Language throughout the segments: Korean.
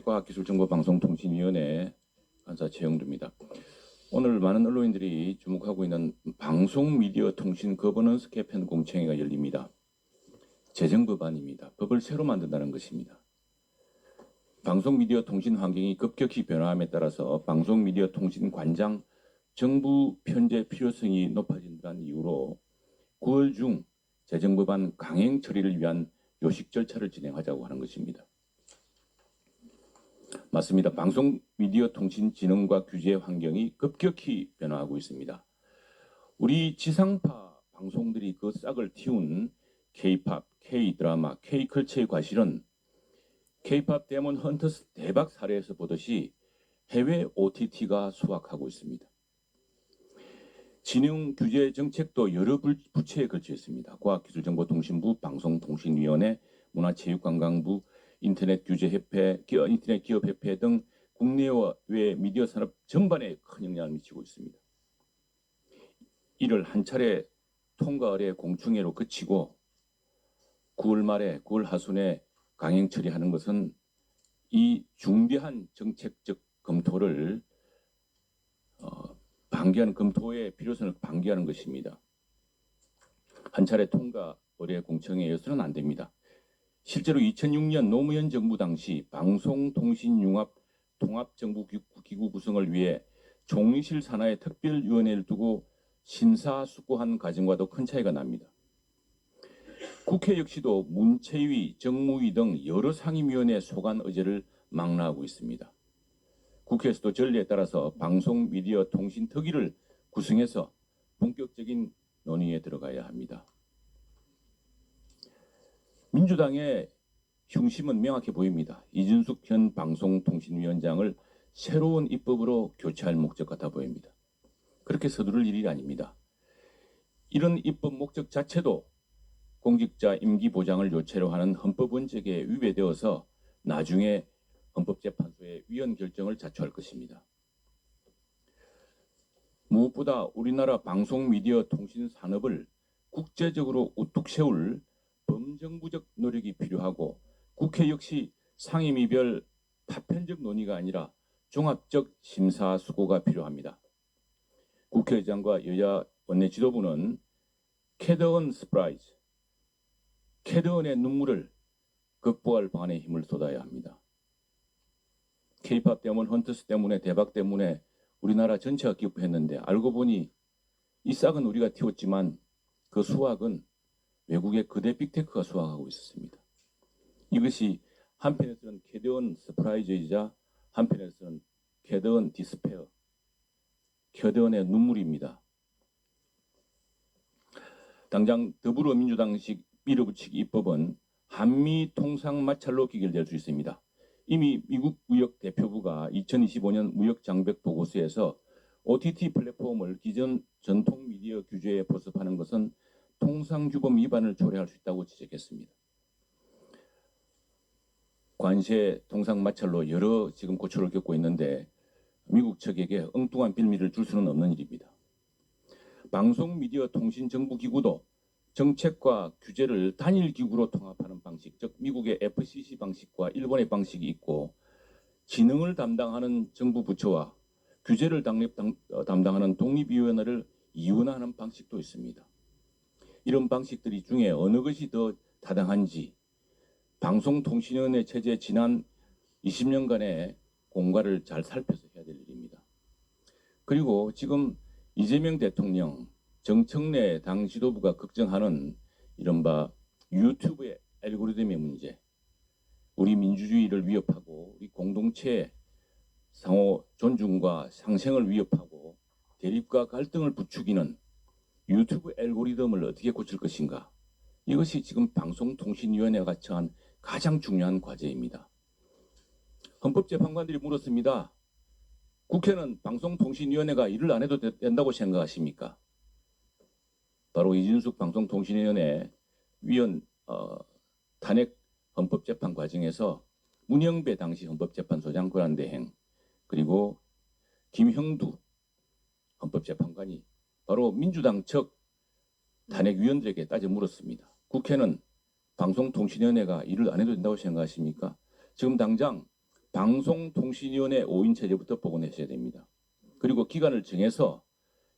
과학기술정보방송통신위원회 간사 최영두입니다. 오늘 많은 언론인들이 주목하고 있는 방송미디어통신 거버넌스 개편 공청회가 열립니다. 재정법안입니다. 법을 새로 만든다는 것입니다. 방송미디어 통신 환경이 급격히 변화함에 따라서 방송미디어 통신 관장 정부 편제 필요성이 높아진다는 이유로 9월 중 재정법안 강행 처리를 위한 요식 절차를 진행하자고 하는 것입니다. 맞습니다. 방송 미디어 통신 진흥과 규제 환경이 급격히 변화하고 있습니다. 우리 지상파 방송들이 그 싹을 틔운 K-팝, K-드라마, K-컬처의 과실은 K-팝 데몬 헌터스 대박 사례에서 보듯이 해외 OTT가 수확하고 있습니다. 진흥 규제 정책도 여러 불- 부처에 걸쳐 있습니다. 과학기술정보통신부, 방송통신위원회, 문화체육관광부, 인터넷 규제협회, 인터넷 기업협회 등 국내외 미디어 산업 전반에 큰 영향을 미치고 있습니다. 이를 한 차례 통과 의뢰 공청회로 그치고 9월 말에 9월 하순에 강행 처리하는 것은 이 중대한 정책적 검토를 어, 방기하는 검토의 필요성을 방기하는 것입니다. 한 차례 통과 의뢰 공청회에서는 안 됩니다. 실제로 2006년 노무현 정부 당시 방송통신융합 통합정부기구 구성을 위해 종실 산하의 특별위원회를 두고 심사숙고한 과정과도 큰 차이가 납니다. 국회 역시도 문체위, 정무위 등 여러 상임위원회 소관 의제를 망라하고 있습니다. 국회에서도 전례에 따라서 방송 미디어 통신 특위를 구성해서 본격적인 논의에 들어가야 합니다. 민주당의 흉심은 명확해 보입니다. 이준숙 현 방송통신위원장을 새로운 입법으로 교체할 목적 같아 보입니다. 그렇게 서두를 일이 아닙니다. 이런 입법 목적 자체도 공직자 임기 보장을 요체로 하는 헌법 원칙에 위배되어서 나중에 헌법재판소의 위헌 결정을 자초할 것입니다. 무엇보다 우리나라 방송 미디어 통신 산업을 국제적으로 우뚝 세울 범정부적 노력이 필요하고 국회 역시 상임위별 파편적 논의가 아니라 종합적 심사수고가 필요합니다. 국회의장과 여야 원내 지도부는 캐더언 스프라이즈, 캐더언의 눈물을 극복할 방안에 힘을 쏟아야 합니다. 케이팝 때문, 헌터스 때문에 대박 때문에 우리나라 전체가 기부했는데 알고 보니 이 싹은 우리가 틔웠지만 그 수확은 외국의 거대 빅테크가 수확하고 있었습니다. 이것이 한편에서는 캐드온 서프라이즈이자 한편에서는 캐드온 디스페어, 캐드온의 눈물입니다. 당장 더불어민주당식 밀어붙이기 입법은 한미 통상 마찰로 귀결될 수 있습니다. 이미 미국 무역 대표부가 2025년 무역 장벽 보고서에서 OTT 플랫폼을 기존 전통 미디어 규제에 보습하는 것은 통상규범 위반을 초래할 수 있다고 지적했습니다. 관세 통상 마찰로 여러 지금 고초를 겪고 있는데 미국 측에게 엉뚱한 빌미를 줄 수는 없는 일입니다. 방송 미디어 통신 정부 기구도 정책과 규제를 단일 기구로 통합하는 방식, 즉 미국의 FCC 방식과 일본의 방식이 있고 진흥을 담당하는 정부 부처와 규제를 어, 담당하는 독립위원회를 이원하는 방식도 있습니다. 이런 방식들이 중에 어느 것이 더 타당한지 방송통신위원회 체제 지난 20년간의 공과를 잘 살펴서 해야 될 일입니다. 그리고 지금 이재명 대통령, 정청래 당 지도부가 걱정하는 이른바 유튜브의 알고리즘의 문제, 우리 민주주의를 위협하고 우리 공동체 상호 존중과 상생을 위협하고 대립과 갈등을 부추기는 유튜브 알고리즘을 어떻게 고칠 것인가? 이것이 지금 방송통신위원회가 처한 가장 중요한 과제입니다. 헌법재판관들이 물었습니다. 국회는 방송통신위원회가 일을 안 해도 되- 된다고 생각하십니까? 바로 이준숙 방송통신위원회 위원 어, 탄핵 헌법재판 과정에서 문영배 당시 헌법재판소장 권한대행 그리고 김형두 헌법재판관이 바로 민주당 측 탄핵위원들에게 따져 물었습니다. 국회는 방송통신위원회가 일을 안 해도 된다고 생각하십니까? 지금 당장 방송통신위원회 5인 체제부터 복원하셔야 됩니다. 그리고 기간을 정해서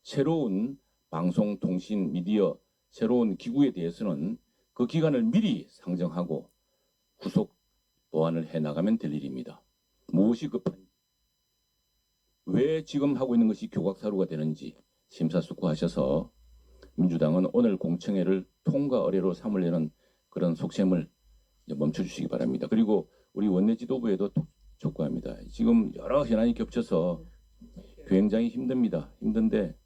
새로운 방송통신 미디어 새로운 기구에 대해서는 그 기간을 미리 상정하고 후속 보완을 해 나가면 될 일입니다. 무엇이 급한 왜 지금 하고 있는 것이 교각사루가 되는지 심사숙고하셔서 민주당은 오늘 공청회를 통과 의례로 삼으려는 그런 속셈을 멈춰주시기 바랍니다. 그리고 우리 원내 지도부에도 톡- 촉구합니다. 지금 여러 현안이 겹쳐서 굉장히 힘듭니다. 힘든데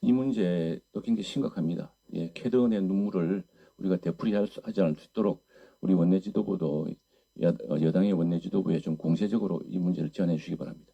이 문제도 굉장히 심각합니다. 예, 캐던의 눈물을 우리가 되풀이하지 않을 수 있도록 우리 원내 지도부도 여당의 원내 지도부에 좀 공세적으로 이 문제를 지원해 주시기 바랍니다.